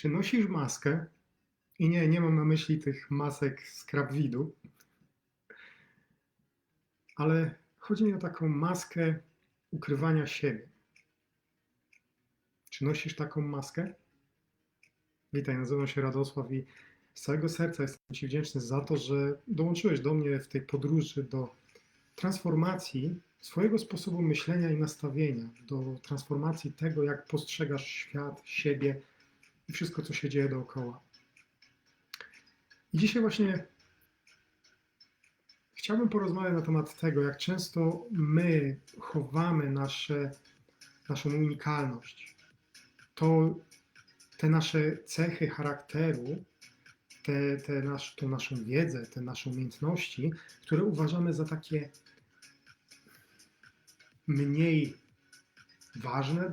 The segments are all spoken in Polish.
Czy nosisz maskę? I nie, nie mam na myśli tych masek z krabwidu, ale chodzi mi o taką maskę ukrywania siebie. Czy nosisz taką maskę? Witaj, nazywam się Radosław i z całego serca jestem Ci wdzięczny za to, że dołączyłeś do mnie w tej podróży do transformacji swojego sposobu myślenia i nastawienia, do transformacji tego, jak postrzegasz świat, siebie i wszystko, co się dzieje dookoła. I dzisiaj właśnie chciałbym porozmawiać na temat tego, jak często my chowamy nasze, naszą unikalność. To te nasze cechy charakteru, te, te nasz, tą naszą wiedzę, te nasze umiejętności, które uważamy za takie mniej ważne,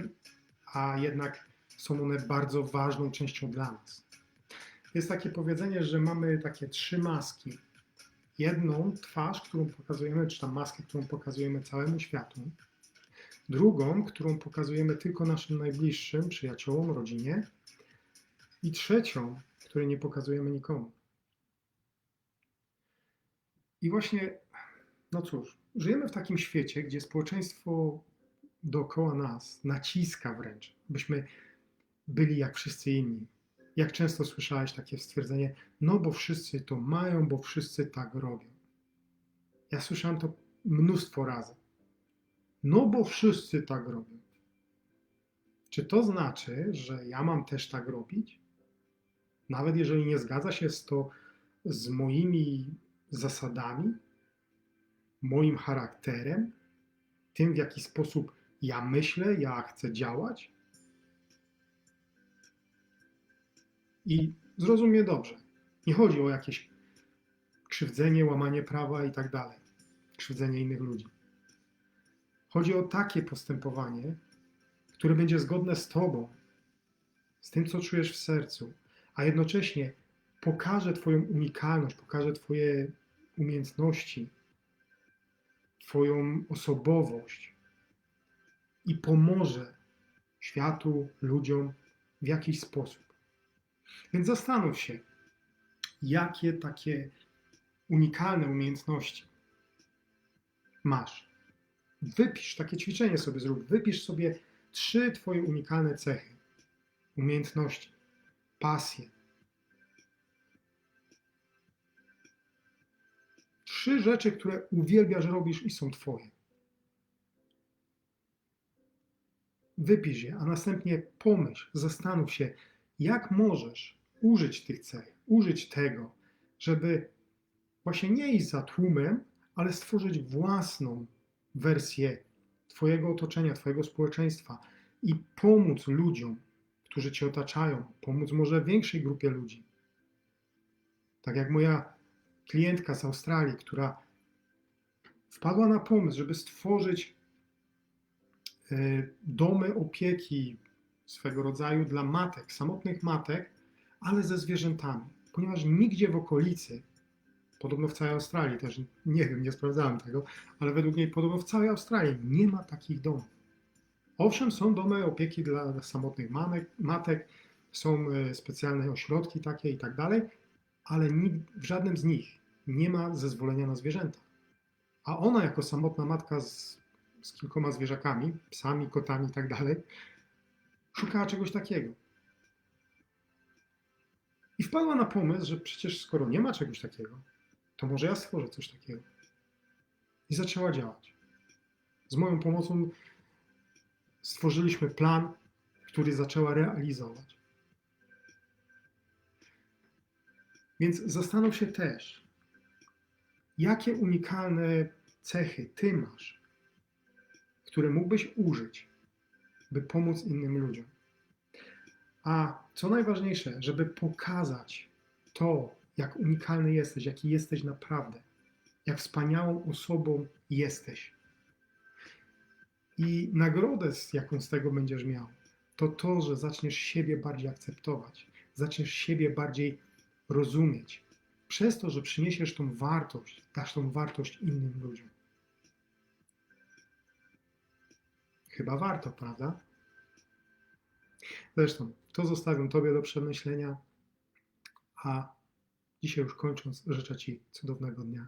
a jednak są one bardzo ważną częścią dla nas. Jest takie powiedzenie, że mamy takie trzy maski. Jedną twarz, którą pokazujemy, czy tam maskę, którą pokazujemy całemu światu. Drugą, którą pokazujemy tylko naszym najbliższym, przyjaciołom, rodzinie. I trzecią, której nie pokazujemy nikomu. I właśnie, no cóż, żyjemy w takim świecie, gdzie społeczeństwo dookoła nas naciska wręcz, byśmy byli jak wszyscy inni. Jak często słyszałeś takie stwierdzenie, no bo wszyscy to mają, bo wszyscy tak robią. Ja słyszałem to mnóstwo razy. No bo wszyscy tak robią. Czy to znaczy, że ja mam też tak robić? Nawet jeżeli nie zgadza się to z moimi zasadami, moim charakterem, tym w jaki sposób ja myślę, ja chcę działać? I zrozum mnie dobrze. Nie chodzi o jakieś krzywdzenie, łamanie prawa i tak dalej, krzywdzenie innych ludzi. Chodzi o takie postępowanie, które będzie zgodne z Tobą, z tym, co czujesz w sercu, a jednocześnie pokaże Twoją unikalność, pokaże Twoje umiejętności, Twoją osobowość i pomoże światu, ludziom w jakiś sposób. Więc zastanów się, jakie takie unikalne umiejętności masz. Wypisz, takie ćwiczenie sobie zrób. Wypisz sobie trzy Twoje unikalne cechy, umiejętności, pasje. Trzy rzeczy, które uwielbiasz, robisz i są Twoje. Wypisz je, a następnie pomyśl, zastanów się, jak możesz użyć tych cech, użyć tego, żeby właśnie nie iść za tłumem, ale stworzyć własną wersję Twojego otoczenia, Twojego społeczeństwa i pomóc ludziom, którzy Cię otaczają, pomóc może większej grupie ludzi. Tak jak moja klientka z Australii, która wpadła na pomysł, żeby stworzyć e, domy opieki swego rodzaju dla matek, samotnych matek, ale ze zwierzętami, ponieważ nigdzie w okolicy, podobno w całej Australii też, nie wiem, nie sprawdzałem tego, ale według niej podobno w całej Australii nie ma takich domów. Owszem, są domy opieki dla samotnych mamek, matek, są e, specjalne ośrodki takie i tak dalej, ale w żadnym z nich nie ma zezwolenia na zwierzęta. A ona, jako samotna matka z, z kilkoma zwierzakami, psami, kotami i tak dalej, szukała czegoś takiego. I wpadła na pomysł, że przecież skoro nie ma czegoś takiego, to może ja stworzę coś takiego. I zaczęła działać. Z moją pomocą stworzyliśmy plan, który zaczęła realizować. Więc zastanów się też, jakie unikalne cechy ty masz, które mógłbyś użyć, by pomóc innym ludziom. A co najważniejsze, żeby pokazać to, jak unikalny jesteś, jaki jesteś naprawdę, jak wspaniałą osobą jesteś. I nagrodę, jaką z tego będziesz miał, to to, że zaczniesz siebie bardziej akceptować, zaczniesz siebie bardziej rozumieć. Przez to, że przyniesiesz tą wartość, dasz tą wartość innym ludziom. Chyba warto, prawda? Zresztą to zostawiam Tobie do przemyślenia, a dzisiaj już kończąc, życzę Ci cudownego dnia.